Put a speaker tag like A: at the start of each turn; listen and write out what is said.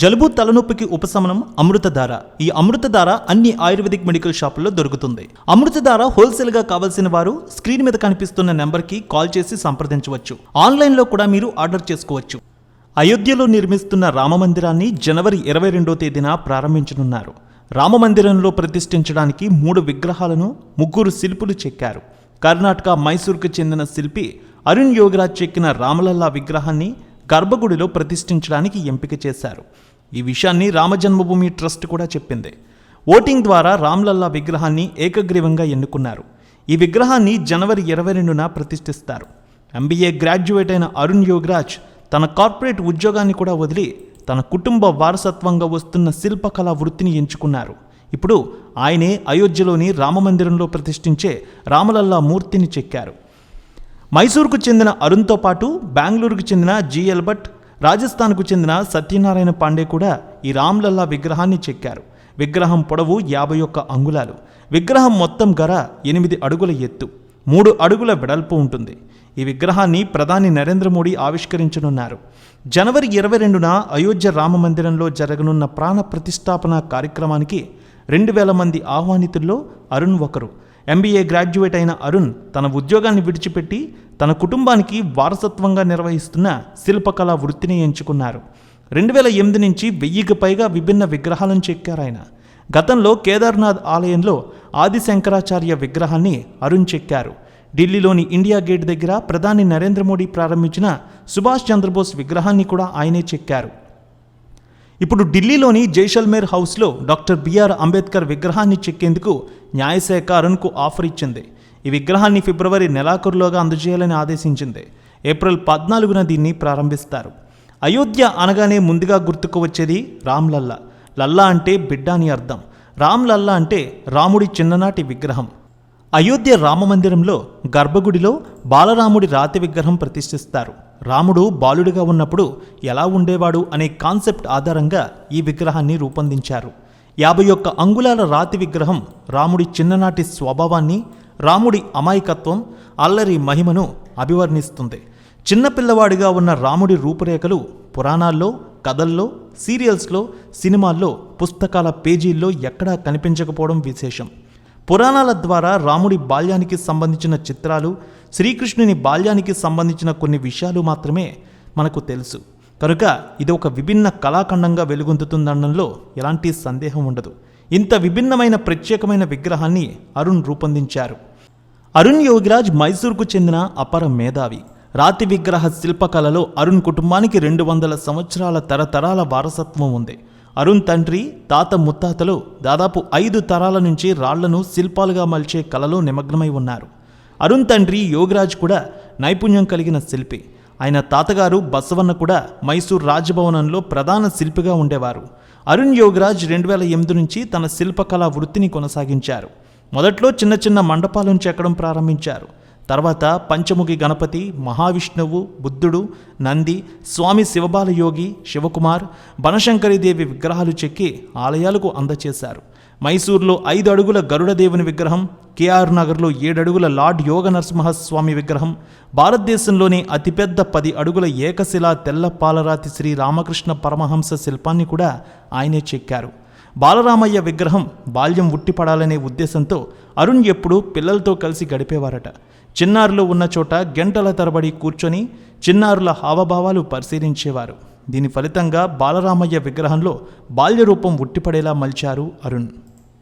A: జలుబు తలనొప్పికి ఉపశమనం అమృతధార. ఈ అమృతధార అన్ని ఆయుర్వేదిక్ మెడికల్ షాపుల్లో దొరుకుతుంది. అమృతధార హోల్సేల్గా కావాల్సిన వారు స్క్రీన్ మీద కనిపిస్తున్న నెంబర్కి కాల్ చేసి సంప్రదించవచ్చు. ఆన్లైన్లో కూడా మీరు ఆర్డర్ చేసుకోవచ్చు. అయోధ్యలో నిర్మిస్తున్న రామమందిరాన్ని జనవరి ఇరవై రెండో తేదీన ప్రారంభించనున్నారు. రామమందిరంలో ప్రతిష్ఠించడానికి మూడు విగ్రహాలను ముగ్గురు శిల్పులు చెక్కారు. కర్ణాటక మైసూర్కు చెందిన శిల్పి అరుణ్ యోగరాజ్ చెక్కిన రామలల్లా విగ్రహాన్ని గర్భగుడిలో ప్రతిష్ఠించడానికి ఎంపిక చేశారు. ఈ విషయాన్ని రామజన్మభూమి ట్రస్ట్ కూడా చెప్పింది. ఓటింగ్ ద్వారా రామ్లల్లా విగ్రహాన్ని ఏకగ్రీవంగా ఎన్నుకున్నారు. ఈ విగ్రహాన్ని జనవరి ఇరవై రెండున ప్రతిష్ఠిస్తారు. ఎంబీఏ గ్రాడ్యుయేట్ అయిన అరుణ్ యోగరాజ్ తన కార్పొరేట్ ఉద్యోగాన్ని కూడా వదిలి తన కుటుంబ వారసత్వంగా వస్తున్న శిల్పకళా వృత్తిని ఎంచుకున్నారు. ఇప్పుడు ఆయనే అయోధ్యలోని రామమందిరంలో ప్రతిష్ఠించే రామలల్లా మూర్తిని చెక్కారు. మైసూర్కు చెందిన అరుణ్తో పాటు బెంగళూరుకు చెందిన జిఎల్ భట్ రాజస్థాన్కు చెందిన సత్యనారాయణ పాండే కూడా ఈ రామ్లల్లా విగ్రహాన్ని చెక్కారు. విగ్రహం పొడవు యాభై ఒక్క అంగుళాలు. విగ్రహం మొత్తం గర ఎనిమిది అడుగుల ఎత్తు. మూడు అడుగుల వెడల్పు ఉంటుంది. ఈ విగ్రహాన్ని ప్రధాని నరేంద్ర మోడీ ఆవిష్కరించనున్నారు. జనవరి ఇరవై రెండున అయోధ్య రామ మందిరంలో జరగనున్న ప్రాణ ప్రతిష్టాపన కార్యక్రమానికి రెండు వేల మంది ఆహ్వానితుల్లో అరుణ్ ఒకరు. ఎంబీఏ గ్రాడ్యుయేట్ అయిన అరుణ్ తన ఉద్యోగాన్ని విడిచిపెట్టి తన కుటుంబానికి వారసత్వంగా నిర్వహిస్తున్న శిల్పకళా వృత్తిని ఎంచుకున్నారు. రెండు వేల ఎనిమిది నుంచి వెయ్యికి పైగా విభిన్న విగ్రహాలను చెక్కారు ఆయన. గతంలో కేదార్నాథ్ ఆలయంలో ఆది శంకరాచార్య విగ్రహాన్ని అరుణ్ చెక్కారు. ఢిల్లీలోని ఇండియా గేట్ దగ్గర ప్రధాని నరేంద్ర మోడీ ప్రారంభించిన సుభాష్ చంద్రబోస్ విగ్రహాన్ని కూడా ఆయనే చెక్కారు. ఇప్పుడు ఢిల్లీలోని జైసల్మేర్ హౌస్లో డాక్టర్ బిఆర్ అంబేద్కర్ విగ్రహాన్ని చెక్కేందుకు న్యాయశాఖ అరుణ్కు ఆఫర్ ఇచ్చింది. ఈ విగ్రహాన్ని ఫిబ్రవరి నెలాఖరులోగా అందజేయాలని ఆదేశించింది. ఏప్రిల్ పద్నాలుగున దీన్ని ప్రారంభిస్తారు. అయోధ్య అనగానే ముందుగా గుర్తుకు వచ్చేది రామ్లల్లా లల్లా. లల్లా అంటే బిడ్డ అని అర్థం. రామ్ లల్లా అంటే రాముడి చిన్ననాటి విగ్రహం. అయోధ్య రామమందిరంలో గర్భగుడిలో బాలరాముడి రాతి విగ్రహం ప్రతిష్ఠిస్తారు. రాముడు బాలుడిగా ఉన్నప్పుడు ఎలా ఉండేవాడు అనే కాన్సెప్ట్ ఆధారంగా ఈ విగ్రహాన్ని రూపొందించారు. యాభై ఒక్క అంగుళాల రాతి విగ్రహం రాముడి చిన్ననాటి స్వభావాన్ని రాముడి అమాయకత్వం అల్లరి మహిమను అభివర్ణిస్తుంది. చిన్నపిల్లవాడిగా ఉన్న రాముడి రూపురేఖలు పురాణాల్లో కథల్లో సీరియల్స్లో సినిమాల్లో పుస్తకాల పేజీల్లో ఎక్కడా కనిపించకపోవడం విశేషం. పురాణాల ద్వారా రాముడి బాల్యానికి సంబంధించిన చిత్రాలు శ్రీకృష్ణుని బాల్యానికి సంబంధించిన కొన్ని విషయాలు మాత్రమే మనకు తెలుసు. కనుక ఇది ఒక విభిన్న కళాఖండంగా వెలుగొందుతుందనడంలో ఎలాంటి సందేహం ఉండదు. ఇంత విభిన్నమైన ప్రత్యేకమైన విగ్రహాన్ని అరుణ్ రూపొందించారు. అరుణ్ యోగిరాజ్ మైసూర్కు చెందిన అపర మేధావి. రాతి విగ్రహ శిల్పకళలో అరుణ్ కుటుంబానికి రెండు వందల సంవత్సరాల తరతరాల వారసత్వం ఉంది. అరుణ్ తండ్రి తాత ముత్తాతలు దాదాపు ఐదు తరాల నుంచి రాళ్ళను శిల్పాలుగా మలిచే కళలో నిమగ్నమై ఉన్నారు. అరుణ్ తండ్రి యోగిరాజ్ కూడా నైపుణ్యం కలిగిన శిల్పి. ఆయన తాతగారు బసవన్న కూడా మైసూర్ రాజభవనంలో ప్రధాన శిల్పిగా ఉండేవారు. అరుణ్ యోగిరాజ్ రెండు వేల ఎనిమిది నుంచి తన శిల్పకళా వృత్తిని కొనసాగించారు. మొదట్లో చిన్న చిన్న మండపాలను చెక్కడం ప్రారంభించారు. తర్వాత పంచముఖి గణపతి మహావిష్ణువు బుద్ధుడు నంది స్వామి శివబాలయోగి శివకుమార్ బనశంకరీదేవి విగ్రహాలు చెక్కి ఆలయాలకు అందచేశారు. మైసూర్లో ఐదు అడుగుల గరుడదేవుని విగ్రహం కేఆర్ నగర్లో ఏడడుగుల లార్డ్ యోగ నరసింహస్వామి విగ్రహం భారతదేశంలోని అతిపెద్ద పది అడుగుల ఏకశిలా తెల్ల పాలరాతి శ్రీ రామకృష్ణ పరమహంస శిల్పాన్ని కూడా ఆయనే చెక్కారు. బాలరామయ్య విగ్రహం బాల్యం ఉట్టిపడాలనే ఉద్దేశంతో అరుణ్ ఎప్పుడూ పిల్లలతో కలిసి గడిపేవారట. చిన్నారులు ఉన్న చోట గంటల తరబడి కూర్చొని చిన్నారుల హావభావాలు పరిశీలించేవారు. దీని ఫలితంగా బాలరామయ్య విగ్రహంలో బాల్య రూపం ఉట్టిపడేలా మలిచారు అరుణ్.